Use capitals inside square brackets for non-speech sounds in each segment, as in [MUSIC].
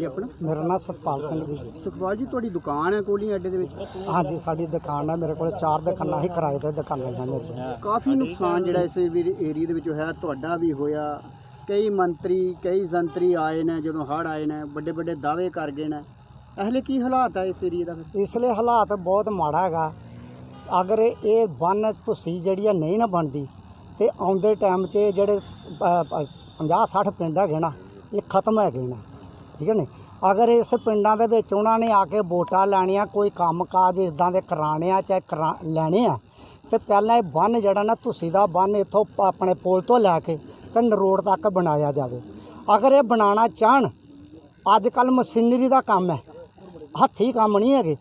ਜੀ ਆਪਣਾ? ਮੇਰਾ ਨਾਮ ਸਤਪਾਲ ਸਿੰਘ ਜੀ। ਸੁਖਪਾਲ ਜੀ ਤੁਹਾਡੀ ਦੁਕਾਨ ਹੈ ਕੋਲੀ ਅੱਡੇ ਦੇ ਵਿੱਚ? ਹਾਂਜੀ ਸਾਡੀ ਦੁਕਾਨ ਹੈ। ਮੇਰੇ ਕੋਲ ਚਾਰ ਦੁਕਾਨਾਂ ਹੀ ਕਿਰਾਏ ਤੇ ਦੁਕਾਨਾਂ ਹੈ ਮੇਰੀਆਂ। ਕਾਫੀ ਨੁਕਸਾਨ ਜਿਹੜਾ ਇਸ ਏਰੀਆ ਦੇ ਵਿੱਚ ਹੋਇਆ ਤੁਹਾਡਾ ਵੀ ਹੋਇਆ। ਕਈ ਮੰਤਰੀ ਕਈ ਸੰਤਰੀ ਆਏ ਨੇ ਜਦੋਂ ਹੜ੍ਹ ਆਏ ਨੇ ਵੱਡੇ ਵੱਡੇ ਦਾਅਵੇ ਕਰ ਗਏ ਨੇ। ਇਹਲੇ ਕੀ ਹਾਲਾਤ ਹੈ ਇਸ ਏਰੀਆ ਦਾ ਫਿਰ? ਇਸ ਲਈ ਹਾਲਾਤ ਬਹੁਤ ਮਾੜਾ ਹੈਗਾ। ਅਗਰ ਇਹ ਬੰਨ ਤੁਸੀਂ ਜਿਹੜੀ ਆ ਨਹੀਂ ਨਾ ਬਣਦੀ ਤੇ ਆਉਂਦੇ ਟਾਈਮ 'ਚ ਇਹ ਜਿਹੜੇ 50 60 ਪਿੰਡ ਹੈਗੇ ਨਾ ਇਹ ਖਤਮ ਹੈਗੇ ਨਾ। ਠੀਕ ਹੈ ਨਹੀਂ ਅਗਰ ਇਸ ਪਿੰਡਾਂ ਦੇ ਵਿੱਚ ਉਹਨਾਂ ਨੇ ਆ ਕੇ ਵੋਟਾਂ ਲੈਣੀਆਂ, ਕੋਈ ਕੰਮ ਕਾਜ ਇਦਾਂ ਦੇ ਕਰਾਣੇ ਆ, ਚਾਹੇ ਕਰਾ ਲੈਣੇ ਆ, ਤੇ ਪਹਿਲਾਂ ਇਹ ਬੰਨ ਜਿਹੜਾ ਨਾ ਤੁਸੀਂ ਦਾ ਬੰਨ ਇੱਥੋਂ ਆਪਣੇ ਪੁਲ ਤੋਂ ਲੈ ਕੇ ਤੇ ਨਰੋੜ ਤੱਕ ਬਣਾਇਆ ਜਾਵੇ। ਅਗਰ ਇਹ ਬਣਾਉਣਾ ਚਾਹਣ ਅੱਜ ਕੱਲ ਮਸ਼ੀਨਰੀ ਦਾ ਕੰਮ ਹੈ, ਹੱਥੀ ਕੰਮ ਨਹੀਂ ਹੈਗੇ।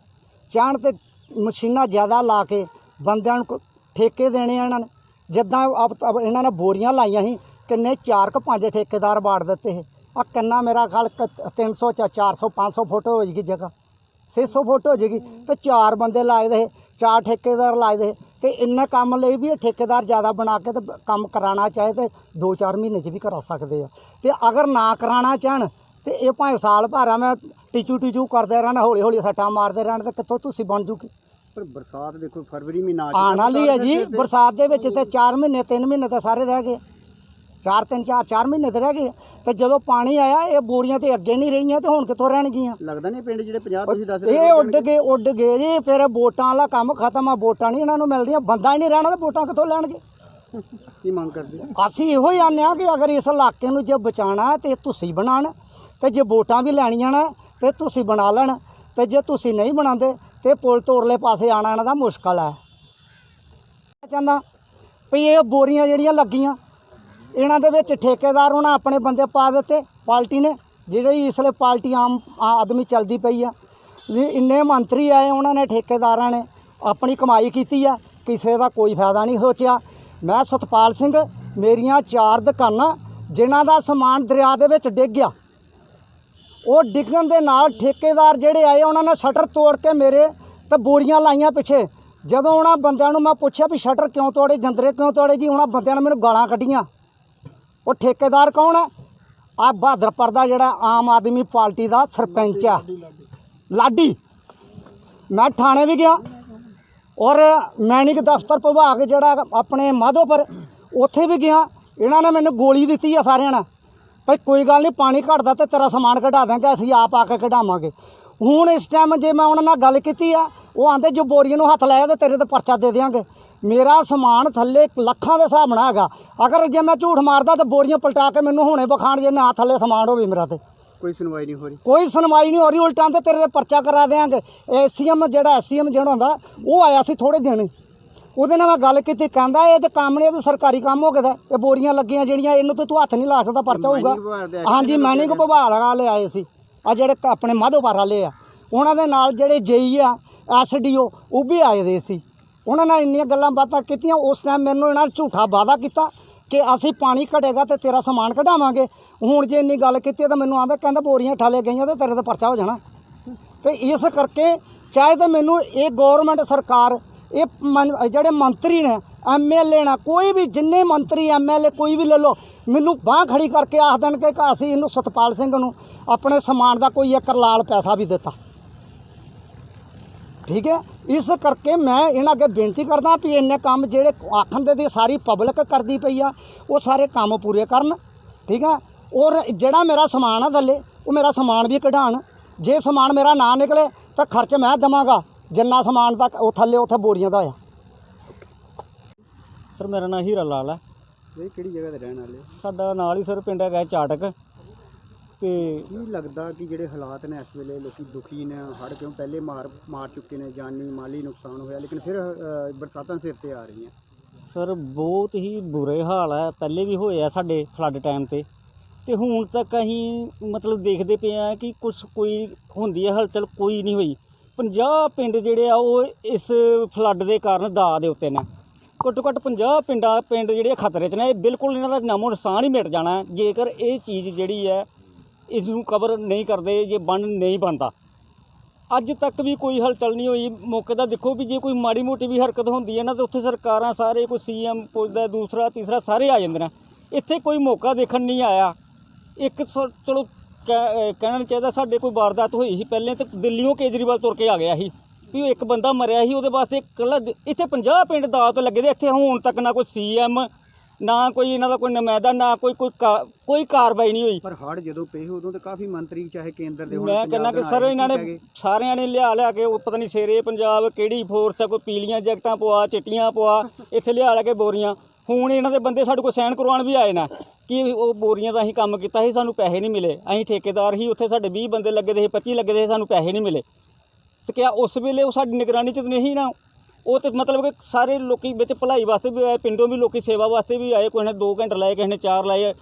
ਚਾਹਣ ਤੇ ਮਸ਼ੀਨਾਂ ਜ਼ਿਆਦਾ ਲਾ ਕੇ ਬੰਦਿਆਂ ਨੂੰ ਠੇਕੇ ਦੇਣੇ ਆ ਇਹਨਾਂ ਨੇ। ਜਿੱਦਾਂ ਇਹਨਾਂ ਨੇ ਬੋਰੀਆਂ ਲਾਈਆਂ ਸੀ, ਕਿੰਨੇ ਚਾਰ ਕੁ ਪੰਜ ਠੇਕੇਦਾਰ ਬਾੜ ਦਿੱਤੇ ਸੀ। ਆ ਕਿੰਨਾ ਮੇਰਾ ਖਿਆਲ ਕ- 300 ਚਾ 400 500 ਫੁੱਟ ਹੋ ਜਾਏਗੀ ਜਗ੍ਹਾ। 600 ਫੁੱਟ ਹੋ ਜਾਏਗੀ ਤੇ ਚਾਰ ਬੰਦੇ ਲਾਏ ਦੇ ਚਾਰ ਠੇਕੇਦਾਰ ਲਾਏ ਦੇ ਤੇ ਇੰਨਾ ਕੰਮ ਲਈ ਵੀ ਠੇਕੇਦਾਰ ਜ਼ਿਆਦਾ ਬਣਾ ਕੇ ਤੇ ਕੰਮ ਕਰਾਉਣਾ ਚਾਹੇ ਤੇ 2-4 ਮਹੀਨੇ 'ਚ ਵੀ ਕਰਾ ਸਕਦੇ ਆ। ਤੇ ਅਗਰ ਨਾ ਕਰਾਉਣਾ ਚਾਹਣ ਤੇ ਇਹ ਭਾਵੇਂ ਸਾਲ ਭਰ ਆ ਮੈਂ ਟੀਚੂ ਟੀਚੂ ਕਰਦੇ ਰਹਿਣਾ ਹੌਲੀ ਹੌਲੀ ਸੱਟਾਂ ਮਾਰਦੇ ਰਹਿਣ ਤੇ ਕਿੱਥੋਂ ਤੁਸੀਂ ਬਣ ਜੂਗੀ? ਪਰ ਬਰਸਾਤ ਦੇਖੋ ਫਰਵਰੀ ਮਹੀਨਾ ਆ ਚੁੱਕਾ, ਆਉਣ ਵਾਲੀ ਹੈ ਜੀ ਬਰਸਾਤ ਦੇ ਬਰਸਾਤ ਵਿੱਚ ਤੇ 4 ਮਹੀਨੇ 3 ਮਹੀਨੇ ਤਾਂ ਸਾਰੇ ਰਹਿ ਗਏ। ਚਾਰ ਤਿੰਨ ਚਾਰ 4 ਮਹੀਨੇ ਤੇ ਰਹਿ ਗਏ ਤੇ ਜਦੋਂ ਪਾਣੀ ਆਇਆ ਇਹ ਬੋਰੀਆਂ ਤੇ ਅੱਗੇ ਨਹੀਂ ਰਹੀਆਂ ਤੇ ਹੁਣ ਕਿੱਥੋਂ ਰਹਿਣਗੀਆਂ? ਲੱਗਦਾ ਨਹੀਂ ਪਿੰਡ ਜਿਹੜੇ 50 ਤੁਸੀਂ ਦੱਸ ਰਹੇ ਇਹ ਉੱਡ ਗਏ ਉੱਡ ਗਏ ਜੀ। ਫਿਰ ਵੋਟਾਂ ਵਾਲਾ ਕੰਮ ਖਤਮ ਆ ਵੋਟਾਂ ਨਹੀਂ ਇਹਨਾਂ ਨੂੰ ਮਿਲਦੀਆਂ। ਬੰਦਾ ਹੀ ਨਹੀਂ ਰਹਿਣਾ ਤੇ ਵੋਟਾਂ ਕਿੱਥੋਂ ਲੈਣਗੇ? [LAUGHS] ਕੀ ਮੰਗ ਕਰਦੇ? ਅਸੀਂ ਇਹੋ ਹੀ ਆਨੇ ਆ ਕਿ ਅਗਰ ਇਸ ਇਲਾਕੇ ਨੂੰ ਜੇ ਬਚਾਉਣਾ ਤੇ ਤੁਸੀਂ ਬਣਾਉਣ ਤੇ ਜੇ ਵੋਟਾਂ ਵੀ ਲੈਣੀਆਂ ਨਾ ਤੇ ਤੁਸੀਂ ਬਣਾ ਲੈਣ। ਤੇ ਜੇ ਤੁਸੀਂ ਨਹੀਂ ਬਣਾਉਂਦੇ ਤੇ ਪੁਲ ਤੋੜਲੇ ਪਾਸੇ ਆਣਾ ਇਹਨਾਂ ਦਾ ਮੁਸ਼ਕਲ ਹੈ। ਚਾਹੁੰਦਾ ਵੀ ਇਹ ਬੋਰੀਆਂ ਜਿਹੜੀਆਂ ਲੱਗੀਆਂ ਇਹਨਾਂ ਦੇ ਵਿੱਚ ਠੇਕੇਦਾਰ ਉਹਨਾਂ ਆਪਣੇ ਬੰਦੇ ਪਾ ਦਿੱਤੇ, ਪਾਰਟੀ ਨੇ, ਜਿਹੜੀ ਇਸ ਲਈ ਪਾਰਟੀ ਆਮ ਆਦਮੀ ਚੱਲਦੀ ਪਈ ਆ। ਵੀ ਇੰਨੇ ਮੰਤਰੀ ਆਏ ਉਹਨਾਂ ਨੇ, ਠੇਕੇਦਾਰਾਂ ਨੇ, ਆਪਣੀ ਕਮਾਈ ਕੀਤੀ ਆ, ਕਿਸੇ ਦਾ ਕੋਈ ਫਾਇਦਾ ਨਹੀਂ ਸੋਚਿਆ। ਮੈਂ ਸਤਪਾਲ ਸਿੰਘ, ਮੇਰੀਆਂ ਚਾਰ ਦੁਕਾਨਾਂ, ਜਿਨ੍ਹਾਂ ਦਾ ਸਮਾਨ ਦਰਿਆ ਦੇ ਵਿੱਚ ਡਿੱਗ ਗਿਆ। ਉਹ ਡਿੱਗਣ ਦੇ ਨਾਲ ਠੇਕੇਦਾਰ ਜਿਹੜੇ ਆਏ, ਉਹਨਾਂ ਨੇ ਸ਼ਟਰ ਤੋੜ ਕੇ ਮੇਰੇ ਤੇ ਬੋਰੀਆਂ ਲਾਈਆਂ ਪਿੱਛੇ। ਜਦੋਂ ਉਹਨਾਂ ਬੰਦਿਆਂ ਨੂੰ ਮੈਂ ਪੁੱਛਿਆ ਵੀ ਸ਼ਟਰ ਕਿਉਂ ਤੋੜੇ, ਜੰਦਰੇ ਕਿਉਂ ਤੋੜੇ ਜੀ, ਉਹਨਾਂ ਬੰਦਿਆਂ ਨੇ ਮੈਨੂੰ ਗਾਲਾਂ ਕੱਢੀਆਂ। ਉਹ ਠੇਕੇਦਾਰ ਕੌਣ ਹੈ? ਆ ਬਹਾਦਰਪੁਰ ਦਾ ਜਿਹੜਾ ਆਮ ਆਦਮੀ ਪਾਰਟੀ ਦਾ ਸਰਪੰਚ ਆ। ਲਾਡੀ। ਮੈਂ ਥਾਣੇ ਵੀ ਗਿਆ। ਔਰ ਮੈਨਿਕ ਦਫ਼ਤਰ ਵਿਭਾਗ ਜਿਹੜਾ ਆਪਣੇ ਮਾਧੋਪੁਰ, ਉੱਥੇ ਵੀ ਗਿਆ। ਇਹਨਾਂ ਨੇ ਮੈਨੂੰ ਗੋਲੀ ਦਿੱਤੀ ਆ ਸਾਰਿਆਂ ਨੇ। ਭਾਈ ਕੋਈ ਗੱਲ ਨਹੀਂ, ਪਾਣੀ ਘਟਦਾ ਤੇ ਤੇਰਾ ਸਮਾਨ ਕਢਾ ਦਾਂਗੇ ਅਸੀਂ ਆਪ ਆ ਕੇ ਕਢਾਵਾਂਗੇ। ਹੁਣ ਇਸ ਟਾਈਮ ਜੇ ਮੈਂ ਉਹਨਾਂ ਨਾਲ ਗੱਲ ਕੀਤੀ ਆ ਉਹ ਆਂਦੇ ਜੋ ਬੋਰੀਆਂ ਨੂੰ ਹੱਥ ਲਾਇਆ ਤੇ ਤੇਰੇ ਤੇ ਪਰਚਾ ਦੇ ਦਿਆਂਗੇ। ਮੇਰਾ ਸਮਾਨ ਥੱਲੇ ਲੱਖਾਂ ਦੇ ਹਿਸਾਬ ਨਾਲ ਹੈਗਾ। ਅਗਰ ਜੇ ਮੈਂ ਝੂਠ ਮਾਰਦਾ ਤਾਂ ਬੋਰੀਆਂ ਪਲਟਾ ਕੇ ਮੈਨੂੰ ਹੁਣੇ ਵਿਖਾਣ ਜੇ ਨਾ ਥੱਲੇ ਸਮਾਨ ਹੋਵੇ ਮੇਰਾ ਤੇ। ਕੋਈ ਸੁਣਵਾਈ ਨਹੀਂ ਹੋ ਰਹੀ। ਕੋਈ ਸੁਣਵਾਈ ਨਹੀਂ ਹੋ ਰਹੀ ਉਲਟਾਂ ਤੇ ਤੇਰੇ ਤੇ ਪਰਚਾ ਕਰਾ ਦੇਾਂਗੇ ਐਸਸੀਐਮ ਜਿਹੜਾ ਐਸਸੀਐਮ ਜਿਹੜਾ ਹੁੰਦਾ ਉਹ ਆਇਆ ਸੀ ਥੋੜੇ ਦਿਨ ਉਹਦੇ ਨਾਲ ਮੈਂ ਗੱਲ ਕੀਤੀ ਕਹਿੰਦਾ ਇਹ ਤੇ ਕੰਮ ਨਹੀਂ ਇਹ ਤੇ ਸਰਕਾਰੀ ਕੰਮ ਹੋ ਗਿਆ। ਇਹ ਬੋਰੀਆਂ ਲੱਗੀਆਂ ਜਿਹੜੀਆਂ ਇਹਨੂੰ ਤੇ ਤੂੰ ਹੱਥ ਨਹੀਂ ਲਾ ਸਕਦਾ ਪਰਚਾ ਹੋਊਗਾ। ਹਾਂਜੀ ਮਾਈਨਿੰਗ ਵਿਭਾਗ ਵਾਲੇ ਆਏ ਸੀ। ਆ ਜਿਹੜੇ ਆਪਣੇ ਮਾਧੋਪਰ ਵਾਲੇ ਆ, ਉਹਨਾਂ ਦੇ ਨਾਲ ਜਿਹੜੇ ਜੇਈ ਆ ਐਸਡੀਓ ਉਹ ਵੀ ਆਏ ਦੇ ਸੀ। ਉਹਨਾਂ ਨਾਲ ਇੰਨੀਆਂ ਗੱਲਾਂ ਬਾਤਾਂ ਕੀਤੀਆਂ, ਉਸ ਟਾਈਮ ਮੈਨੂੰ ਇਹਨਾਂ ਝੂਠਾ ਵਾਅਦਾ ਕੀਤਾ ਕਿ ਅਸੀਂ ਪਾਣੀ ਘਟੇਗਾ ਤੇ ਤੇਰਾ ਸਮਾਨ ਕਢਾਵਾਂਗੇ। ਹੁਣ ਜੇ ਇੰਨੀ ਗੱਲ ਕੀਤੀ ਤਾਂ ਮੈਨੂੰ ਆਂਦਾ ਕਹਿੰਦਾ ਬੋਰੀਆਂ ਠਾਲੇ ਗਈਆਂ ਤੇ ਤੇਰੇ ਤੇ ਪਰਚਾ ਹੋ ਜਾਣਾ। ਤੇ ਇਸ ਕਰਕੇ ਚਾਹੇ ਤਾਂ ਮੈਨੂੰ ਇਹ ਗਵਰਨਮੈਂਟ ਸਰਕਾਰ ਇਹ ਮਨ- ਜਿਹੜੇ ਮੰਤਰੀ ਨੇ ਐਮਐਲਏ ਨਾ, ਕੋਈ ਵੀ ਜਿੰਨੇ ਮੰਤਰੀ ਐਮਐਲਏ ਕੋਈ ਵੀ ਲੈ ਲਓ, ਮੈਨੂੰ ਬਾਹ ਖੜੀ ਕਰਕੇ ਆਖ ਦੇਣ ਕਿ ਅਸੀਂ ਇਹਨੂੰ ਸਤਪਾਲ ਸਿੰਘ ਨੂੰ ਆਪਣੇ ਸਮਾਨ ਦਾ ਕੋਈ ਇੱਕ ਲਾਲ ਪੈਸਾ ਵੀ ਦਿੱਤਾ। ਠੀਕ ਹੈ? ਇਸ ਕਰਕੇ ਮੈਂ ਇਹਨਾਂ ਅੱਗੇ ਬੇਨਤੀ ਕਰਦਾ ਵੀ ਇੰਨੇ ਕੰਮ ਜਿਹੜੇ ਆਖਣ ਦੇ ਦੀ ਸਾਰੀ ਪਬਲਿਕ ਕਰਦੀ ਪਈ ਆ, ਉਹ ਸਾਰੇ ਕੰਮ ਪੂਰੇ ਕਰਨ। ਠੀਕ ਆ ਔਰ ਜਿਹੜਾ ਮੇਰਾ ਸਮਾਨ ਆ ਥੱਲੇ, ਉਹ ਮੇਰਾ ਸਮਾਨ ਵੀ ਕਢਾਣ ਜੇ ਸਮਾਨ ਮੇਰਾ ਨਾ ਨਿਕਲੇ, ਤਾਂ ਖਰਚ ਮੈਂ ਦਵਾਂਗਾ। ਜਿੰਨਾ ਸਮਾਨ ਤੱਕ ਉਹ ਥੱਲੇ ਉੱਥੇ ਬੋਰੀਆਂ ਦਾ ਆ। ਸਰ ਮੇਰਾ ਨਾਂ ਹੀਰਾ ਲਾਲ ਹੈ ਇਹ ਕਿਹੜੀ ਜਗ੍ਹਾ ਤੇ ਰਹਿਣ ਵਾਲੇ ਸਾਡਾ ਨਾਲ ਹੀ ਸਰ ਪਿੰਡ ਹੈਗਾ ਚਾਟਕ। ਤੇ ਕੀ ਲੱਗਦਾ ਕਿ ਜਿਹੜੇ ਹਾਲਾਤ ਨੇ ਇਸ ਵੇਲੇ ਲੋਕੀ ਦੁਖੀ ਨੇ ਹੜ੍ਹ ਕਿਉਂ ਪਹਿਲੇ ਮਾਰ ਮਾਰ ਚੁੱਕੇ ਨੇ ਜਾਨੀ ਮਾਲੀ ਨੁਕਸਾਨ ਹੋਇਆ ਲੇਕਿਨ ਫਿਰ ਅ, ਬਰਸਾਤਾਂ ਸਿਰ ਤੇ ਆ ਰਹੀਆਂ। ਸਰ ਬਹੁਤ ਹੀ ਬੁਰੇ ਹਾਲ ਹੈ ਪਹਿਲੇ ਵੀ ਹੋਏ ਆ ਸਾਡੇ ਫਲੱਡ ਟਾਈਮ ਤੇ। ਤੇ ਹੁਣ ਤੱਕ ਅਸੀਂ ਮਤਲਬ ਦੇਖਦੇ ਪਏ ਆ ਕਿ ਕੁਝ ਕੋਈ ਹੁੰਦੀ ਹੈ ਹਲਚਲ ਕੋਈ ਨਹੀਂ ਹੋਈ। 50 ਪਿੰਡ ਜਿਹੜੇ ਆ ਉਹ ਇਸ ਫਲੱਡ ਦੇ ਕਾਰਨ ਦਾ ਦੇ ਉੱਤੇ ਨੇ। ਘੱਟੋ ਘੱਟ 50 ਪਿੰਡਾਂ, ਪਿੰਡ ਜਿਹੜੇ ਖਤਰੇ 'ਚ ਨੇ, ਇਹ ਬਿਲਕੁਲ ਇਹਨਾਂ ਦਾ ਨਾਮੋ ਨਿਸ਼ਾਨ ਹੀ ਮਿਟ ਜਾਣਾ ਹੈ। ਜੇਕਰ ਇਹ ਚੀਜ਼ ਜਿਹੜੀ ਹੈ ਇਸ ਨੂੰ ਕਵਰ ਨਹੀਂ ਕਰਦੇ, ਜੇ ਬੰਨ ਨਹੀਂ ਬਣਦਾ। ਅੱਜ ਤੱਕ ਵੀ ਕੋਈ ਹਲਚਲ ਨਹੀਂ ਹੋਈ। ਮੌਕੇ ਦਾ ਦੇਖੋ ਵੀ ਜੇ ਕੋਈ ਮਾੜੀ ਮੋਟੀ ਵੀ ਹਰਕਤ ਹੁੰਦੀ ਹੈ ਨਾ, ਤਾਂ ਉੱਥੇ ਸਰਕਾਰਾਂ ਸਾਰੇ, ਕੋਈ ਸੀਐਮ ਪੁੱਛਦਾ ਦੂਸਰਾ, ਤੀਸਰਾ ਸਾਰੇ ਆ ਜਾਂਦੇ ਨੇ। ਇੱਥੇ ਕੋਈ ਮੌਕਾ ਦੇਖਣ ਨਹੀਂ ਆਇਆ। ਇੱਕ ਸ- ਚਲੋ ਕਹਿਣਾ ਚਾਹੀਦਾ ਸਾਡੇ ਕੋਈ ਵਾਰਦਾਤ ਹੋਈ ਸੀ ਪਹਿਲੇ ਤੇ ਦਿੱਲੀੋਂ ਕੇਜਰੀਵਾਲ ਤੁਰ ਕੇ ਆ ਗਿਆ ਸੀ ਵੀ ਇੱਕ ਬੰਦਾ ਮਰਿਆ ਸੀ ਉਹਦੇ ਵਾਸਤੇ ਇਕੱਲਾ ਇੱਥੇ 50 ਪਿੰਡ ਦਾਤ ਲੱਗੇ ਦੇ ਇੱਥੇ ਹੁਣ ਤੱਕ ਨਾ ਕੋਈ ਸੀਐਮ ਨਾ ਕੋਈ ਇਹਨਾਂ ਦਾ ਕੋਈ ਨੁਮਾਇੰਦਾ ਨਾ ਕੋਈ ਕੋਈ ਕੋਈ ਕਾਰਵਾਈ ਨਹੀਂ ਹੋਈ ਪਰ ਹੜ ਜਦੋਂ ਪਏ ਉਦੋਂ ਤੇ ਕਾਫੀ ਮੰਤਰੀ ਚਾਹੇ ਕੇਂਦਰ ਦੇ ਹੋਣ ਮੈਂ ਕਹਿੰਦਾ ਕਿ ਸਰ ਇਹਨਾਂ ਨੇ? ਸਾਰਿਆਂ ਨੇ ਲਿਆ ਲਿਆ ਕੇ ਉਹ ਪਤਾ ਨਹੀਂ ਸ਼ੇਰੇ ਪੰਜਾਬ ਕਿਹੜੀ ਫੋਰਸ ਆ ਕੋਈ ਪੀਲੀਆਂ ਜੈਕਟਾਂ ਪਵਾ ਚਿੱਟੀਆਂ ਪਵਾ ਇੱਥੇ ਲਿਆ ਲਿਆ ਕੇ ਬੋਰੀਆਂ ਹੁਣ ਇਹਨਾਂ ਦੇ ਬੰਦੇ ਸਾਡੇ ਕੋਲ ਸਾਈਨ ਕਰਵਾਉਣ ਵੀ ਆਏ ਨਾ ਕਿ ਉਹ ਬੋਰੀਆਂ ਦਾ ਅਸੀਂ ਕੰਮ ਕੀਤਾ ਸੀ, ਸਾਨੂੰ ਪੈਸੇ ਨਹੀਂ ਮਿਲੇ। ਅਸੀਂ ਠੇਕੇਦਾਰ ਹੀ ਉੱਥੇ ਸਾਡੇ 20 ਬੰਦੇ ਲੱਗੇ ਦੇ ਸੀ 25 ਲੱਗੇ ਦੇ ਸੀ, ਸਾਨੂੰ ਪੈਸੇ ਨਹੀਂ ਮਿਲੇ। ਤੇ ਕਿਆ ਉਸ ਵੇਲੇ ਉਹ ਸਾਡੀ ਨਿਗਰਾਨੀ ਚ ਨਹੀਂ ਨਾ? ਉਹ ਤੇ ਮਤਲਬ ਕਿ ਸਾਰੇ ਲੋਕੀ ਵਿੱਚ ਭਲਾਈ ਵਾਸਤੇ ਵੀ ਆਏ, ਪਿੰਡੋਂ ਵੀ ਲੋਕੀ ਸੇਵਾ ਵਾਸਤੇ ਵੀ ਆਏ, ਕੋਈ ਨੇ 2 ਘੰਟੇ ਲਾਏ, ਕਿਸੇ ਨੇ 4 ਲਾਏ।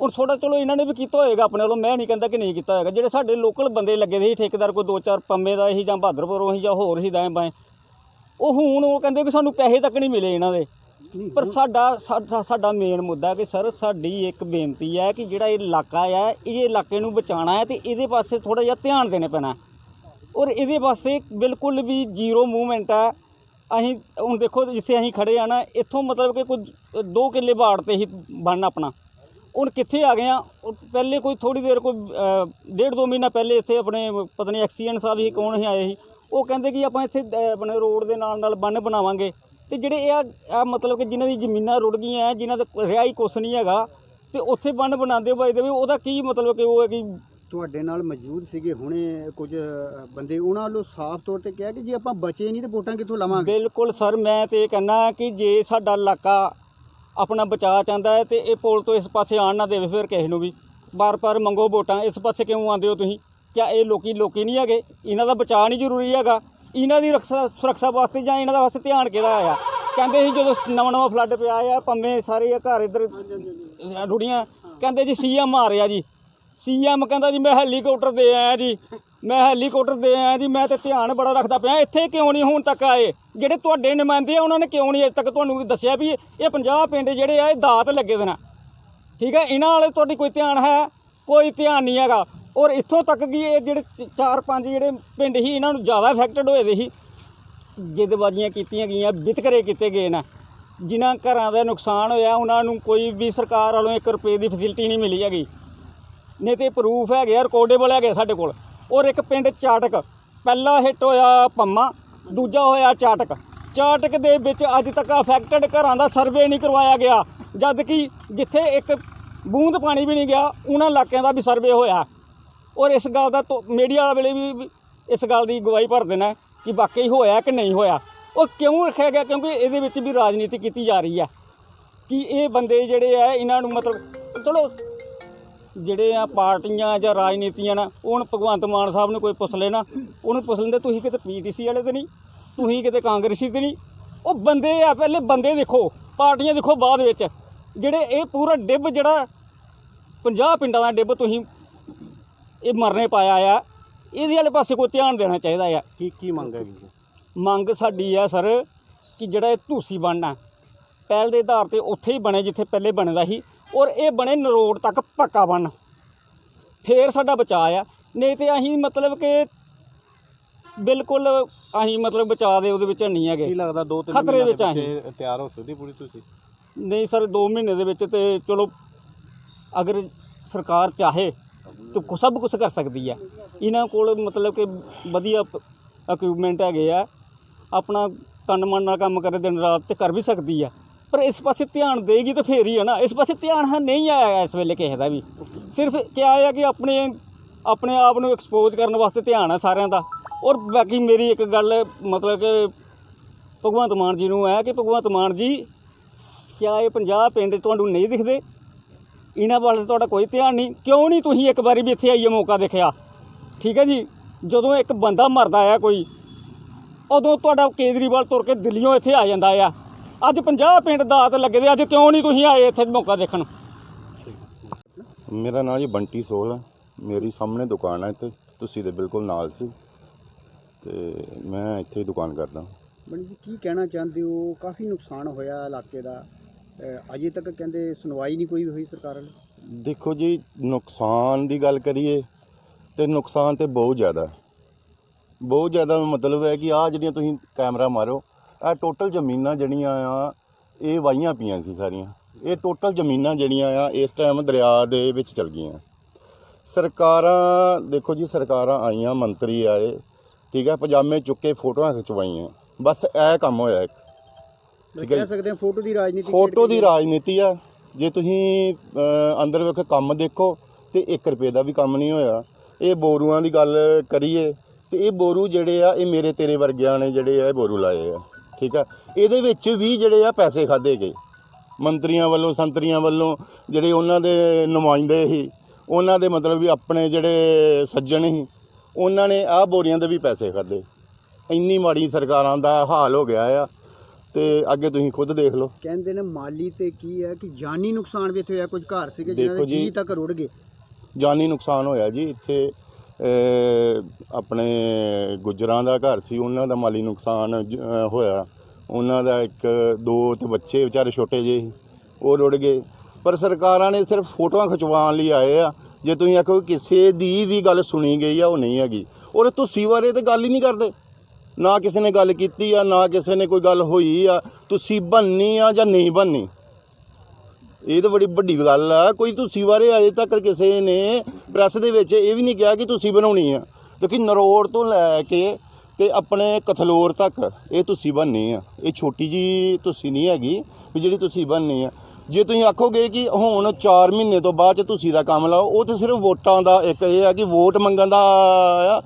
ਹੁਣ ਥੋੜਾ ਚਲੋ ਇਹਨਾਂ ਨੇ ਵੀ ਕੀਤਾ ਹੋਏਗਾ ਆਪਣੇ ਵੱਲੋਂ, ਮੈਂ ਨਹੀਂ ਕਹਿੰਦਾ ਕਿ ਨਹੀਂ ਕੀਤਾ ਹੋਏਗਾ। ਜਿਹੜੇ ਸਾਡੇ ਲੋਕਲ ਬੰਦੇ ਲੱਗੇ ਦੇ ਸੀ, ਠੇਕੇਦਾਰ ਕੋਈ 2-4 ਪੰਮੇ ਦਾ ਹੀ ਜਾਂ ਬਹਾਦਰਪੁਰੋਂ ਹੀ ਜਾਂ ਹੋਰ ਹੀ ਦਾਏ ਬਾਏ ਉਹ ਹੁਣ ਉਹ ਕਹਿੰਦੇ ਕਿ ਸਾਨੂੰ ਪੈਸੇ ਤੱਕ ਨਹੀਂ ਮਿਲੇ ਇਹਨਾਂ ਦੇ। ਪਰ ਸਾਡਾ ਸਾਡਾ ਸਾਡਾ ਮੇਨ ਮੁੱਦਾ ਕਿ ਸਰ ਸਾਡੀ ਇੱਕ ਬੇਨਤੀ ਹੈ ਕਿ ਜਿਹੜਾ ਇਹ ਇਲਾਕਾ ਹੈ ਇਹ ਇਲਾਕੇ ਨੂੰ ਬਚਾਉਣਾ ਹੈ ਤੇ ਇਹਦੇ ਪਾਸੇ ਥੋੜਾ ਜਿਹਾ ਧਿਆਨ ਦੇਣਾ ਪੈਣਾ ਔਰ ਇਹਦੇ ਪਾਸੇ ਬਿਲਕੁਲ ਵੀ ਜ਼ੀਰੋ ਮੂਵਮੈਂਟ ਹੈ। ਅਸੀਂ ਹੁਣ ਦੇਖੋ ਜਿੱਥੇ ਅਸੀਂ ਖੜੇ ਆ ਨਾ ਇੱਥੋਂ ਮਤਲਬ ਕਿ ਕੋਈ 2 ਕਿੱਲੇ ਬਾੜ ਤੇ ਹੀ ਬਣਨਾ ਆਪਣਾ। ਹੁਣ ਕਿੱਥੇ ਆ ਗਏ ਆ ਉਹ ਪਹਿਲੇ ਕੋਈ ਥੋੜੀ ਦੇਰ ਕੋਈ ਅ, ਡੇਢ ਦੋ ਮਹੀਨਾ ਪਹਿਲੇ ਇੱਥੇ ਆਪਣੇ ਪਤਾ ਨਹੀਂ ਐਕਸੀਐਨ ਸਾਹਿਬ ਹੀ ਕੌਣ ਹੀ ਆਏ ਸੀ। ਉਹ ਕਹਿੰਦੇ ਕਿ ਆਪਾਂ ਇੱਥੇ ਅ, ਆਪਣੇ ਰੋਡ ਦੇ ਨਾਲ ਨਾਲ ਬੰਨ ਬਣਾਵਾਂਗੇ। ਤੇ ਜਿਹੜੇ ਇਹ ਆ- ਮਤਲਬ ਕਿ ਜਿਨ੍ਹਾਂ ਦੀ ਜ਼ਮੀਨਾਂ ਰੁੜ ਗਈਆਂ ਜਿਨ੍ਹਾਂ ਦਾ ਰਿਹਾ ਹੀ ਕੁਛ ਨਹੀਂ ਹੈਗਾ ਤੇ ਉੱਥੇ ਬੰਨ ਬਣਾਉਂਦੇ ਬਾਈ ਦੇ ਵੀ ਉਹਦਾ ਕੀ ਮਤਲਬ ਕਿ ਉਹ ਹੈ ਕਿ ਤੁਹਾਡੇ ਨਾਲ ਮੌਜੂਦ ਸੀਗੇ ਹੁਣੇ ਕੁਝ ਬੰਦੇ ਉਹਨਾਂ ਵੱਲੋਂ ਸਾਫ਼ ਤੌਰ ਤੇ ਕਿਹਾ ਕਿ ਜੇ ਆਪਾਂ ਬਚੇ ਨਹੀਂ ਤੇ ਵੋਟਾਂ ਕਿੱਥੋਂ ਲਵਾਂਗੇ? ਬਿਲਕੁਲ ਸਰ ਮੈਂ ਤੇ ਇਹ ਕਹਿੰਦਾ ਕਿ ਜੇ ਸਾਡਾ ਇਲਾਕਾ ਆਪਣਾ ਬਚਾ ਚਾਹੁੰਦਾ ਹੈ ਤੇ ਇਹ ਪੁਲ ਤੋਂ ਇਸ ਪਾਸੇ ਆਣ ਨਾ ਦੇਵੇ ਫਿਰ ਕਿਸੇ ਨੂੰ ਵੀ। ਬਾਰ-ਬਾਰ ਮੰਗੋ ਵੋਟਾਂ ਇਸ ਪਾਸੇ ਕਿਉਂ ਆਉਂਦੇ ਹੋ ਤੁਸੀਂ? ਕਿਆ ਇਹ ਲੋਕੀ ਲੋਕੀ ਨਹੀਂ ਹੈਗੇ? ਇਹਨਾਂ ਦਾ ਬਚਾਅ ਨਹੀਂ ਜ਼ਰੂਰੀ ਹੈਗਾ? ਇਹਨਾਂ ਦੀ ਰੱਖਿਆ ਸੁਰੱਖਿਆ ਵਾਸਤੇ ਜਾਂ ਇਹਨਾਂ ਦਾ ਵਾਸਤੇ ਧਿਆਨ ਕਿਹਦਾ ਆਇਆ? ਕਹਿੰਦੇ ਸੀ ਜਦੋਂ ਨਵਾਂ ਨਵਾਂ ਫਲੱਡ ਪਿਆ ਆ, ਪੰਮੇ ਸਾਰੇ ਇਹ ਘਰ ਇੱਧਰ ਰੁੜੀਆਂ। ਕਹਿੰਦੇ ਜੀ ਸੀਐਮ ਆ ਰਿਹਾ ਜੀ। ਸੀਐਮ ਕਹਿੰਦਾ ਜੀ, ਮੈਂ ਹੈਲੀਕਾਪਟਰ ਦੇ ਆਇਆ ਜੀ। ਮੈਂ ਹੈਲੀਕਾਪਟਰ ਦੇ ਆਇਆ ਜੀ, ਮੈਂ ਤੇ ਧਿਆਨ ਬੜਾ ਰੱਖਦਾ ਪਿਆ। ਇੱਥੇ ਕਿਉਂ ਨਹੀਂ ਹੁਣ ਤੱਕ ਆਏ? ਜਿਹੜੇ ਤੁਹਾਡੇ ਨੁਮਾਇੰਦੇ ਆ, ਉਹਨਾਂ ਨੇ ਕਿਉਂ ਨਹੀਂ ਅਜੇ ਤੱਕ ਤੁਹਾਨੂੰ ਦੱਸਿਆ ਵੀ ਇਹ 50 ਪਿੰਡ ਜਿਹੜੇ ਆ, ਇਹ ਦਾਤ ਲੱਗੇ ਦੇਣਾ ਠੀਕ ਹੈ, ਇਹਨਾਂ ਵਾਲੇ ਤੁਹਾਡੀ ਕੋਈ ਧਿਆਨ ਹੈ? ਕੋਈ ਧਿਆਨ ਨਹੀਂ ਹੈਗਾ। ਔਰ ਇੱਥੋਂ ਤੱਕ ਕਿ ਇਹ ਜਿਹੜੇ ਚ- ਚਾਰ ਪੰਜ ਜਿਹੜੇ ਪਿੰਡ ਸੀ, ਇਹਨਾਂ ਨੂੰ ਜ਼ਿਆਦਾ ਇਫੈਕਟਡ ਹੋਏ ਦੇ ਸੀ। ਜਿੱਦਬਾਜ਼ੀਆਂ ਕੀਤੀਆਂ ਗਈਆਂ ਵਿਤਕਰੇ ਕੀਤੇ ਗਏ ਨਾ। ਜਿਨ੍ਹਾਂ ਘਰਾਂ ਦਾ ਨੁਕਸਾਨ ਹੋਇਆ, ਉਹਨਾਂ ਨੂੰ ਕੋਈ ਵੀ ਸਰਕਾਰ ਵੱਲੋਂ 1 ਰੁਪਏ ਦੀ ਫੈਸਿਲਿਟੀ ਨਹੀਂ ਮਿਲੀ ਹੈਗੀ। ਨਹੀਂ ਤੇ ਪ੍ਰੂਫ ਹੈਗੇ ਆ ਰਿਕਾਰਡੇਬਲ ਹੈਗੇ ਆ ਸਾਡੇ ਕੋਲ। ਔਰ ਇੱਕ ਪਿੰਡ ਚਾਟਕ, ਪਹਿਲਾ ਹਿੱਟ ਹੋਇਆ ਪੰਮਾ, ਦੂਜਾ ਹੋਇਆ ਚਾਟਕ। ਚਾਟਕ ਦੇ ਵਿੱਚ ਅੱਜ ਤੱਕ ਅਫੈਕਟਡ ਘਰਾਂ ਦਾ ਸਰਵੇ ਨਹੀਂ ਕਰਵਾਇਆ ਗਿਆ। ਜਦ ਕਿ ਜਿੱਥੇ ਇੱਕ ਬੂੰਦ ਪਾਣੀ ਵੀ ਨਹੀਂ ਗਿਆ, ਉਹਨਾਂ ਇਲਾਕਿਆਂ ਦਾ ਵੀ ਸਰਵੇ ਹੋਇਆ। ਔਰ ਇਸ ਗੱਲ ਦਾ ਮੀਡੀਆ ਵਾਲੇ ਵੀ ਇਸ ਗੱਲ ਦੀ ਗਵਾਹੀ ਭਰ ਦੇਣਾ ਕਿ ਵਾਕਈ ਹੋਇਆ ਕਿ ਨਹੀਂ ਹੋਇਆ। ਉਹ ਕਿਉਂ ਰੱਖਿਆ ਗਿਆ? ਕਿਉਂਕਿ ਇਹਦੇ ਵਿੱਚ ਵੀ ਰਾਜਨੀਤੀ ਕੀਤੀ ਜਾ ਰਹੀ ਹੈ ਕਿ ਇਹ ਬੰਦੇ ਜਿਹੜੇ ਆ, ਇਹਨਾਂ ਨੂੰ ਮਤਲਬ ਚਲੋ, ਜਿਹੜੇ ਆ ਪਾਰਟੀਆਂ ਜਾਂ ਰਾਜਨੀਤੀਆਂ ਨਾ ਹੁਣ ਭਗਵੰਤ ਮਾਨ ਸਾਹਿਬ ਨੂੰ ਕੋਈ ਪੁੱਛ ਲੈਣਾ, ਉਹਨੂੰ ਪੁੱਛ ਲੈਂਦੇ, ਤੁਸੀਂ ਕਿਤੇ ਪੀਟੀਸੀ ਵਾਲੇ ਤੇ ਨਹੀਂ? ਤੁਸੀਂ ਕਿਤੇ ਕਾਂਗਰਸੀ ਤੇ ਨਹੀਂ? ਉਹ ਬੰਦੇ ਆ, ਪਹਿਲੇ ਬੰਦੇ ਦੇਖੋ, ਪਾਰਟੀਆਂ ਦੇਖੋ ਬਾਅਦ ਵਿੱਚ, ਜਿਹੜੇ ਇਹ ਪੂਰਾ ਡਿੱਬ ਜਿਹੜਾ 50 ਪਿੰਡਾਂ ਦਾ ਡਿੱਬ ਤੁਸੀਂ ਇਹ ਮਰਨੇ ਪਾਇਆ ਆ। ਇਹਦੇ ਵਾਲੇ ਪਾਸੇ ਕੋਈ ਧਿਆਨ ਦੇਣਾ ਚਾਹੀਦਾ ਆ। ਕੀ ਕੀ ਮੰਗ ਹੈਗੀ ਜੀ? ਮੰਗ ਸਾਡੀ ਆ ਸਰ ਕਿ ਜਿਹੜਾ ਇਹ ਧੂਸੀ ਬਣਨਾ ਪਹਿਲ ਦੇ ਆਧਾਰ ਤੇ ਉੱਥੇ ਹੀ ਬਣੇ ਜਿੱਥੇ ਪਹਿਲੇ ਬਣਦਾ ਸੀ ਔਰ ਇਹ ਬਣੇ ਨਰੋੜ ਤੱਕ ਪੱਕਾ ਬਣ ਫੇਰ ਸਾਡਾ ਬਚਾਅ ਆ। ਨਹੀਂ ਤੇ ਅਸੀਂ ਮਤਲਬ ਕਿ ਬਿਲਕੁਲ ਅਸੀਂ ਮਤਲਬ ਬਚਾਅ ਦੇ ਉਹਦੇ ਵਿੱਚ ਨਹੀਂ ਹੈਗੇ। ਕੀ ਲੱਗਦਾ ਦੋ ਤਿੰਨ ਖਤਰੇ ਮਹੀਨਿਆਂ ਵਿੱਚ ਦੇ। ਵਿੱਚ ਤਿਆਰ ਹੋ ਸਕਦੀ ਪੂਰੀ ਤੁਸੀਂ? ਨਹੀਂ ਸਰ 2 ਮਹੀਨੇ ਦੇ ਵਿੱਚ ਤੇ ਚਲੋ ਅਗਰ ਸਰਕਾਰ ਚਾਹੇ ਤਾਂ ਸਭ ਕੁਝ ਕਰ ਸਕਦੀ ਹੈ ਇਹਨਾਂ ਕੋਲ ਮਤਲਬ ਕਿ ਵਧੀਆ ਇਕਵਿਪਮੈਂਟ ਹੈਗੇ ਆ। ਆਪਣਾ ਤਨ ਮਨ ਨਾਲ ਕੰਮ ਕਰੇ, ਦਿਨ ਰਾਤ ਤੇ ਕਰ ਵੀ ਸਕਦੀ ਆ। ਪਰ ਇਸ ਪਾਸੇ ਧਿਆਨ ਦੇਗੀ ਤਾਂ ਫੇਰ ਹੀ ਆ ਨਾ। ਇਸ ਪਾਸੇ ਧਿਆਨ ਹੈ ਨਹੀਂ ਆਇਆ ਇਸ ਵੇਲੇ ਕਿਸੇ ਦਾ ਵੀ। ਸਿਰਫ ਕਿਹਾ ਆ ਕਿ ਆਪਣੇ ਆਪਣੇ ਆਪ ਨੂੰ ਐਕਸਪੋਜ਼ ਕਰਨ ਵਾਸਤੇ ਧਿਆਨ ਹੈ ਸਾਰਿਆਂ ਦਾ। ਔਰ ਬਾਕੀ ਮੇਰੀ ਇੱਕ ਗੱਲ ਮਤਲਬ ਕਿ ਭਗਵੰਤ ਮਾਨ ਜੀ ਨੂੰ ਹੈ ਕਿ ਭਗਵੰਤ ਮਾਨ ਜੀ, ਕਿਆ ਇਹ 50 ਪਿੰਡ ਤੁਹਾਨੂੰ ਨਹੀਂ ਦਿਖਦੇ? ਇਹਨਾਂ ਵੱਲ ਤੁਹਾਡਾ ਕੋਈ ਧਿਆਨ ਨਹੀਂ। ਕਿਉਂ ਨਹੀਂ ਤੁਸੀਂ ਇੱਕ ਵਾਰੀ ਵੀ ਇੱਥੇ ਆਈਏ ਮੌਕਾ ਦੇਖਿਆ? ਠੀਕ ਹੈ ਜੀ? ਜਦੋਂ ਇੱਕ ਬੰਦਾ ਮਰਦਾ ਆ ਕੋਈ ਉਦੋਂ ਤੁਹਾਡਾ ਕੇਜਰੀਵਾਲ ਤੁਰ ਕੇ ਦਿੱਲੀੋਂ ਇੱਥੇ ਆ ਜਾਂਦਾ ਆ। ਅੱਜ 50 ਪਿੰਡ ਦਾਤ ਲੱਗੇ ਦੇ ਅੱਜ ਕਿਉਂ ਨਹੀਂ ਤੁਸੀਂ ਆਏ ਇੱਥੇ ਮੌਕਾ ਦੇਖਣ? ਮੇਰਾ ਨਾਮ ਜੀ ਬੰਟੀ ਸੋਲ ਹੈ ਮੇਰੀ ਸਾਹਮਣੇ ਦੁਕਾਨ ਹੈ ਇੱਥੇ। ਤੁਸੀਂ ਦੇ ਬਿਲਕੁਲ ਨਾਲ ਸੀ। ਤੇ ਮੈਂ ਇੱਥੇ ਹੀ ਦੁਕਾਨ ਕਰਦਾ। ਬਣੀ ਜੀ ਕੀ ਕਹਿਣਾ ਚਾਹੁੰਦੇ ਹੋ? ਕਾਫੀ ਨੁਕਸਾਨ ਹੋਇਆ ਇਲਾਕੇ ਦਾ। ਅਜੇ ਤੱਕ ਕਹਿੰਦੇ ਸੁਣਵਾਈ ਨਹੀਂ ਕੋਈ ਹੋਈ ਸਰਕਾਰ ਵੱਲੋਂ ਦੇਖੋ ਜੀ, ਨੁਕਸਾਨ ਦੀ ਗੱਲ ਕਰੀਏ ਤੇ ਨੁਕਸਾਨ ਤੇ ਬਹੁਤ ਜ਼ਿਆਦਾ ਬਹੁਤ ਜ਼ਿਆਦਾ ਮਤਲਬ ਹੈ ਕਿ ਆ ਜਿਹੜੀਆਂ ਤੁਸੀਂ ਕੈਮਰਾ ਮਾਰੋ ਆ ਟੋਟਲ ਜ਼ਮੀਨਾਂ ਜਿਹੜੀਆਂ ਆ, ਇਹ ਵਾਹੀਆਂ ਪਈਆਂ ਸੀ ਸਾਰੀਆਂ। ਇਹ ਟੋਟਲ ਜ਼ਮੀਨਾਂ ਜਿਹੜੀਆਂ ਆ, ਇਸ ਟਾਈਮ ਦਰਿਆ ਦੇ ਵਿੱਚ ਚਲ ਗਈਆਂ। ਸਰਕਾਰਾਂ, ਦੇਖੋ ਜੀ, ਸਰਕਾਰਾਂ ਆਈਆਂ, ਮੰਤਰੀ ਆਏ, ਠੀਕ ਹੈ, ਪਜਾਮੇ ਚੁੱਕੇ ਫੋਟੋਆਂ ਖਿਚਵਾਈਆਂ। ਬਸ ਇਹ ਕੰਮ ਹੋਇਆ ਇੱਕ। ਠੀਕ ਹੈ ਕਹਿ ਸਕਦੇ ਹਾਂ ਫੋਟੋ ਦੀ ਰਾਜਨੀਤੀ ਫੋਟੋ ਦੀ ਰਾਜਨੀਤੀ ਆ। ਜੇ ਤੁਸੀਂ ਅੰਦਰ ਵੇਖ ਕੰਮ ਦੇਖੋ ਤੇ 1 ਰੁਪਏ ਦਾ ਵੀ ਕੰਮ ਨਹੀਂ ਹੋਇਆ। ਇਹ ਬੋਰੂਆਂ ਦੀ ਗੱਲ ਕਰੀਏ ਤੇ ਇਹ ਬੋਰੂ ਜਿਹੜੇ ਆ ਇਹ ਮੇਰੇ ਤੇਰੇ ਵਰਗਿਆਂ ਨੇ ਜਿਹੜੇ ਆ ਇਹ ਬੋਰੂ ਲਾਏ ਆ। ਠੀਕ ਆ? ਇਹਦੇ ਵਿੱਚ ਵੀ ਜਿਹੜੇ ਆ ਪੈਸੇ ਖਾਦੇ ਗਏ। ਮੰਤਰੀਆਂ ਵੱਲੋਂ ਸੰਤਰੀਆਂ ਵੱਲੋਂ ਜਿਹੜੇ ਉਹਨਾਂ ਦੇ ਨੁਮਾਇੰਦੇ ਸੀ ਉਹਨਾਂ ਦੇ ਮਤਲਬ ਵੀ ਆਪਣੇ ਜਿਹੜੇ ਸੱਜਣ ਸੀ ਉਹਨਾਂ ਨੇ ਆਹ ਬੋਰੀਆਂ ਦੇ ਵੀ ਪੈਸੇ ਖਾਦੇ ਇੰਨੀ ਮਾੜੀ ਸਰਕਾਰਾਂ ਦਾ ਹਾਲ ਹੋ ਗਿਆ ਆ। ਤੇ ਅੱਗੇ ਤੁਸੀਂ ਖੁਦ ਦੇਖ ਲਓ। ਕਹਿੰਦੇ ਨੇ ਮਾਲੀ ਤੇ ਕੀ ਹੈ ਕਿ ਜਾਨੀ ਨੁਕਸਾਨ ਵੀ ਇੱਥੇ ਹੋਇਆ ਕੁਝ ਘਰ ਸੀਗੇ ਦੇਖੋ ਦੇ ਜੀ, ਜੀ ਤੱਕ ਰੁੜ ਗਏ। ਜਾਨੀ ਨੁਕਸਾਨ ਹੋਇਆ ਜੀ ਇੱਥੇ ਆਪਣੇ ਗੁੱਜਰਾਂ ਦਾ ਘਰ ਸੀ ਉਹਨਾਂ ਦਾ ਮਾਲੀ ਨੁਕਸਾਨ ਜ- ਹੋਇਆ। ਉਹਨਾਂ ਦਾ ਇੱਕ ਦੋ ਤੇ ਬੱਚੇ ਵਿਚਾਰੇ ਛੋਟੇ ਜਿਹੇ ਸੀ, ਉਹ ਰੁੜ ਗਏ। ਪਰ ਸਰਕਾਰਾਂ ਨੇ ਸਿਰਫ ਫੋਟੋਆਂ ਖਿਚਵਾਉਣ ਲਈ ਆਏ ਆ। ਜੇ ਤੁਸੀਂ ਆਖੋ ਕਿਸੇ ਦੀ ਵੀ ਗੱਲ ਸੁਣੀ ਗਈ ਆ ਉਹ ਨਹੀਂ ਹੈਗੀ। ਔਰ ਤੁਸੀਂ ਬਾਰੇ ਤੇ ਗੱਲ ਹੀ ਨਹੀਂ ਕਰਦੇ। ਨਾ ਕਿਸੇ ਨੇ ਗੱਲ ਕੀਤੀ ਆ, ਨਾ ਕਿਸੇ ਨੇ ਕੋਈ ਗੱਲ ਹੋਈ ਆ, ਤੁਸੀਂ ਬੰਨੀ ਆ ਜਾਂ ਨਹੀਂ ਬੰਨੀ? ਇਹ ਤਾਂ ਬੜੀ ਵੱਡੀ ਗੱਲ ਆ। ਕੋਈ ਤੁਸੀਂ ਬਾਰੇ ਅਜੇ ਤੱਕ ਕਿਸੇ ਨੇ ਪ੍ਰੈਸ ਦੇ ਵਿੱਚ ਇਹ ਵੀ ਨਹੀਂ ਕਿਹਾ ਕਿ ਤੁਸੀਂ ਬਣਾਉਣੀ ਆ। ਕਿਉਂਕਿ ਨਰੋੜ ਤੋਂ ਲੈ ਕੇ ਤੇ ਆਪਣੇ ਕਥਲੋਰ ਤੱਕ ਇਹ ਤੁਸੀਂ ਬਣਨੀ ਆ। ਇਹ ਛੋਟੀ ਜੀ ਤੁਸੀਂ ਨਹੀਂ ਹੈਗੀ ਵੀ ਜਿਹੜੀ ਤੁਸੀਂ ਬਣਨੀ ਆ। ਜੇ ਤੁਸੀਂ ਆਖੋਗੇ ਕਿ ਹੁਣ 4 ਮਹੀਨੇ ਤੋਂ ਬਾਅਦ ਚ ਤੁਸੀਂ ਦਾ ਕੰਮ ਲਾਓ, ਉਹ ਤੇ ਸਿਰਫ ਵੋਟਾਂ ਦਾ ਇੱਕ ਇਹ ਆ ਕਿ ਵੋਟ ਮੰਗਣ ਦਾ ਆ।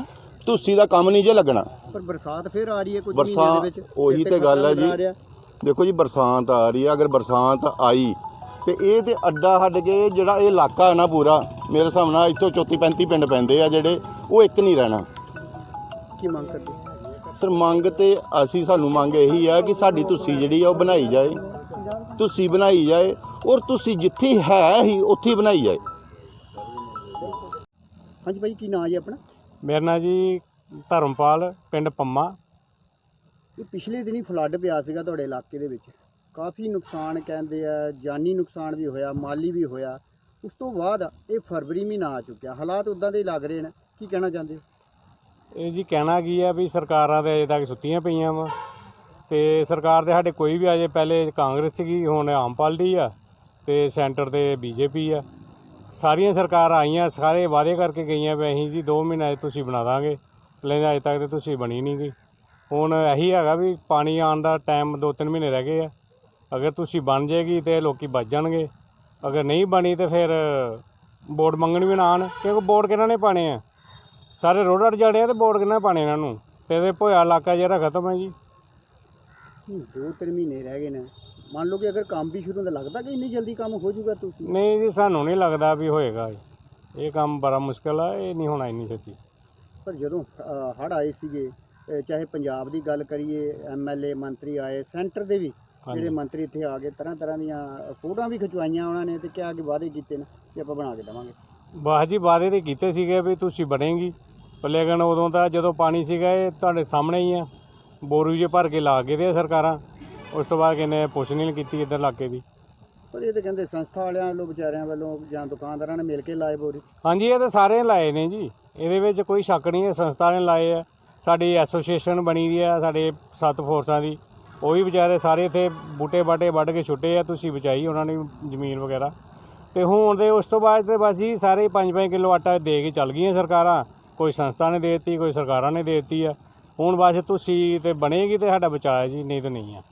ਤੁਸੀਂ ਦਾ ਕੰਮ ਨਹੀਂ ਜੇ ਲੱਗਣਾ। ਪਰ ਬਰਸਾਤ ਫਿਰ ਆ ਰਹੀ ਹੈ ਕੁਝ ਮਹੀਨਿਆਂ ਦੇ ਬਰਸਾਤ ਵਿੱਚ ਉਹੀ ਤੇ ਗੱਲ ਹੈ ਜੀ। ਦੇਖੋ ਜੀ ਬਰਸਾਤ ਆ ਰਹੀ ਆ ਅਗਰ ਬਰਸਾਤ ਆਈ ਤੇ ਇਹ ਤੇ ਅੱਡਾ ਛੱਡ ਕੇ ਜਿਹੜਾ ਇਹ ਇਲਾਕਾ ਹੈ ਨਾ ਪੂਰਾ ਮੇਰੇ ਹਿਸਾਬ ਨਾਲ ਇੱਥੋਂ 34 35 ਪਿੰਡ ਪੈਂਦੇ ਆ ਜਿਹੜੇ ਉਹ ਇੱਕ ਨਹੀਂ ਰਹਿਣਾ। ਕੀ ਮੰਗ ਕਰਦੇ? ਸਰ ਮੰਗ ਤੇ ਅਸੀਂ ਸਾਨੂੰ ਮੰਗ ਇਹੀ ਆ ਕਿ ਸਾਡੀ ਤੁਸੀਂ ਜਿਹੜੀ ਆ ਉਹ ਬਣਾਈ ਜਾਏ। ਤੁਸੀਂ ਬਣਾਈ ਜਾਏ ਔਰ ਤੁਸੀਂ ਜਿੱਥੇ ਹੈ ਹੀ ਉੱਥੇ ਹੀ ਬਣਾਈ ਜਾਏ। ਹਾਂਜੀ ਭਾਈ ਕੀ ਨਾਂ ਜੀ ਆਪਣਾ? ਮੇਰਾ ਨਾਂ ਜੀ ਧਰਮਪਾਲ ਪਿੰਡ ਪੰਮਾ। ਇਹ ਪਿਛਲੇ ਦਿਨੀ ਫਲੱਡ ਪਿਆ ਸੀਗਾ ਤੁਹਾਡੇ ਇਲਾਕੇ ਦੇ ਵਿੱਚ। ਕਾਫੀ ਨੁਕਸਾਨ ਕਹਿੰਦੇ ਆ ਜਾਨੀ ਨੁਕਸਾਨ ਵੀ ਹੋਇਆ ਮਾਲੀ ਵੀ ਹੋਇਆ। ਉਸ ਤੋਂ ਬਾਅਦ ਇਹ ਫਰਵਰੀ ਮਹੀਨਾ ਆ ਚੁੱਕਿਆ। ਹਾਲਾਤ ਉਦਾਂ ਦੇ ਹੀ ਲੱਗ ਰਹੇ ਨੇ। ਕੀ ਕਹਿਣਾ ਚਾਹੁੰਦੇ ਹੋ? ਇਹ ਜੀ ਕਹਿਣਾ ਕੀ ਆ ਵੀ ਸਰਕਾਰਾਂ ਤੇ ਅਜੇ ਤੱਕ ਸੁੱਤੀਆਂ ਪਈਆਂ ਵਾ। ਤੇ ਸਰਕਾਰ ਦੇ ਸਾਡੇ ਕੋਈ ਵੀ ਅਜੇ ਪਹਿਲੇ ਕਾਂਗਰਸ ਸੀਗੀ ਹੁਣ ਆਮ ਪਾਰਟੀ ਆ। ਤੇ ਸੈਂਟਰ ਤੇ ਬੀਜੇਪੀ ਆ। ਸਾਰੀਆਂ ਸਰਕਾਰਾਂ ਆਈਆਂ, ਸਾਰੇ ਵਾਅਦੇ ਕਰਕੇ ਗਈਆਂ ਵੀ ਅਸੀਂ ਜੀ 2 ਮਹੀਨਿਆਂ 'ਚ ਤੁਸੀਂ ਬਣਾ ਦਾਂਗੇ। ਲੇਕਿਨ ਅਜੇ ਤੱਕ ਤੇ ਤੁਸੀਂ ਬਣੀ ਨਹੀਂ ਗਈ। ਹੁਣ ਇਹੀ ਹੈਗਾ ਵੀ ਪਾਣੀ ਆਉਣ ਦਾ ਟਾਈਮ 2-3 ਮਹੀਨੇ ਰਹਿ ਗਏ ਆ। ਅਗਰ ਤੁਸੀਂ ਬਣ ਜਾਏਗੀ ਤੇ ਲੋਕੀ ਬਚ ਜਾਣਗੇ। ਅਗਰ ਨਹੀਂ ਬਣੀ ਤੇ ਫਿਰ ਵੋਟ ਮੰਗਣ ਵੀ ਨਾ ਆਉਣ, ਕਿਉਂਕਿ ਬੋਰਡ ਕਿਹਨਾਂ ਨੇ ਪਾਣੇ ਆ? ਸਾਰੇ ਰੋਡ ਅੜ ਜਾਣੇ ਆ ਤੇ ਬੋਰਡ ਕਿਹਨਾਂ ਪਾਣੇ ਇਹਨਾਂ ਨੂੰ? ਤੇ ਇਹਦੇ ਭੋਇਆ ਇਲਾਕਾ ਜਿਹੜਾ ਖਤਮ ਹੈ ਜੀ। ਹੁਣ ਦੋ ਤਿੰਨ ਮਹੀਨੇ ਰਹਿ ਗਏ ਨੇ। ਮੰਨ ਲਓ ਕਿ ਅਗਰ ਕੰਮ ਵੀ ਸ਼ੁਰੂ ਹੁੰਦਾ ਲੱਗਦਾ ਕਿ ਇੰਨੀ ਜਲਦੀ ਕੰਮ ਹੋ ਜਾਊਗਾ ਤੁਸੀਂ? ਨਹੀਂ ਜੀ ਸਾਨੂੰ ਨਹੀਂ ਲੱਗਦਾ ਵੀ ਹੋਏਗਾ ਇਹ। ਇਹ ਕੰਮ ਬੜਾ ਮੁਸ਼ਕਲ ਆ ਇਹ ਨਹੀਂ ਹੋਣਾ ਇੰਨੀ ਛੇਤੀ। ਪਰ ਜਦੋਂ ਹੜ ਆਏ ਸੀਗੇ ਚਾਹੇ ਪੰਜਾਬ ਦੀ ਗੱਲ ਕਰੀਏ ਐਮਐਲਏ ਮੰਤਰੀ ਆਏ ਸੈਂਟਰ ਦੇ ਵੀ ਜਿਹੜੇ ਮੰਤਰੀ ਇੱਥੇ ਆ ਗਏ ਤਰ੍ਹਾਂ ਤਰ੍ਹਾਂ ਦੀਆਂ ਫੋਟੋਆਂ ਵੀ ਖਿਚਵਾਈਆਂ ਉਹਨਾਂ ਨੇ ਤੇ ਕਿਹਾ ਕਿ ਵਾਅਦੇ ਕੀਤੇ ਨੇ ਕਿ ਆਪਾਂ ਬਣਾ ਕੇ ਦੇਵਾਂਗੇ। ਬਾਹ ਜੀ ਵਾਅਦੇ ਤੇ ਕੀਤੇ ਸੀਗੇ ਵੀ ਤੁਸੀਂ ਬਣੇਗੀ। ਪਰ ਲੇਕਿਨ ਉਦੋਂ ਤਾਂ ਜਦੋਂ ਪਾਣੀ ਸੀਗਾ ਇਹ ਤੁਹਾਡੇ ਸਾਹਮਣੇ ਹੀ ਆ। ਬੋਰੂ ਜੇ ਭਰ ਕੇ ਲਾ ਕੇ ਦੇ ਸਰਕਾਰਾਂ। ਉਸ ਤੋਂ ਬਾਅਦ ਕਿਨੇ ਪੁੱਛ ਨਹੀਂ ਕੀਤੀ ਇੱਧਰ ਇਲਾਕੇ ਦੀ। ਪਰ ਇਹ ਤਾਂ ਕਹਿੰਦੇ ਸੰਸਥਾ ਵਾਲਿਆਂ ਵੱਲੋਂ ਵਿਚਾਰਿਆਂ ਵੱਲੋਂ ਜਾਂ ਦੁਕਾਨਦਾਰਾਂ ਨੇ ਮਿਲ ਕੇ ਲਾਏ ਬੋਰੀ। ਹਾਂਜੀ ਇਹ ਤਾਂ ਸਾਰੇ ਲਾਏ ਨੇ ਜੀ। ਇਹਦੇ ਵਿੱਚ ਕੋਈ ਸ਼ੱਕ ਨਹੀਂ ਹੈ ਸੰਸਥਾ ਨੇ ਲਾਏ ਆ। ਸਾਡੀ ਐਸੋਸੀਏਸ਼ਨ ਬਣੀ ਦੀ ਆ ਸਾਡੇ ਸੱਤ ਫੋਰਸਾਂ ਦੀ। ਉਹ ਵੀ ਵਿਚਾਰੇ ਸਾਰੇ ਇੱਥੇ ਬੂਟੇ ਬਾਟੇ ਵੱਢ ਕੇ ਛੁੱਟੇ ਆ ਤੁਸੀਂ ਬਚਾਈ ਉਹਨਾਂ ਨੇ ਜ਼ਮੀਨ ਵਗੈਰਾ। ਤੇ ਹੁਣ ਦੇ ਉਸ ਤੋਂ ਬਾਅਦ ਤੇ ਬਸ ਜੀ ਸਾਰੇ 5-5 ਕਿਲੋ ਆਟਾ ਦੇ ਕੇ ਚੱਲ ਗਈਆਂ ਸਰਕਾਰਾਂ। ਕੋਈ ਸੰਸਥਾ ਨੇ ਦੇ ਦਿੱਤੀ ਕੋਈ ਸਰਕਾਰਾਂ ਨੇ ਦੇ ਦਿੱਤੀ ਆ। ਹੁਣ ਬਸ ਤੁਸੀਂ ਤੇ ਬਣੇਗੀ ਤੇ ਸਾਡਾ ਬਚਾਅ ਹੈ ਜੀ ਨਹੀਂ ਤਾਂ ਨਹੀਂ ਆ।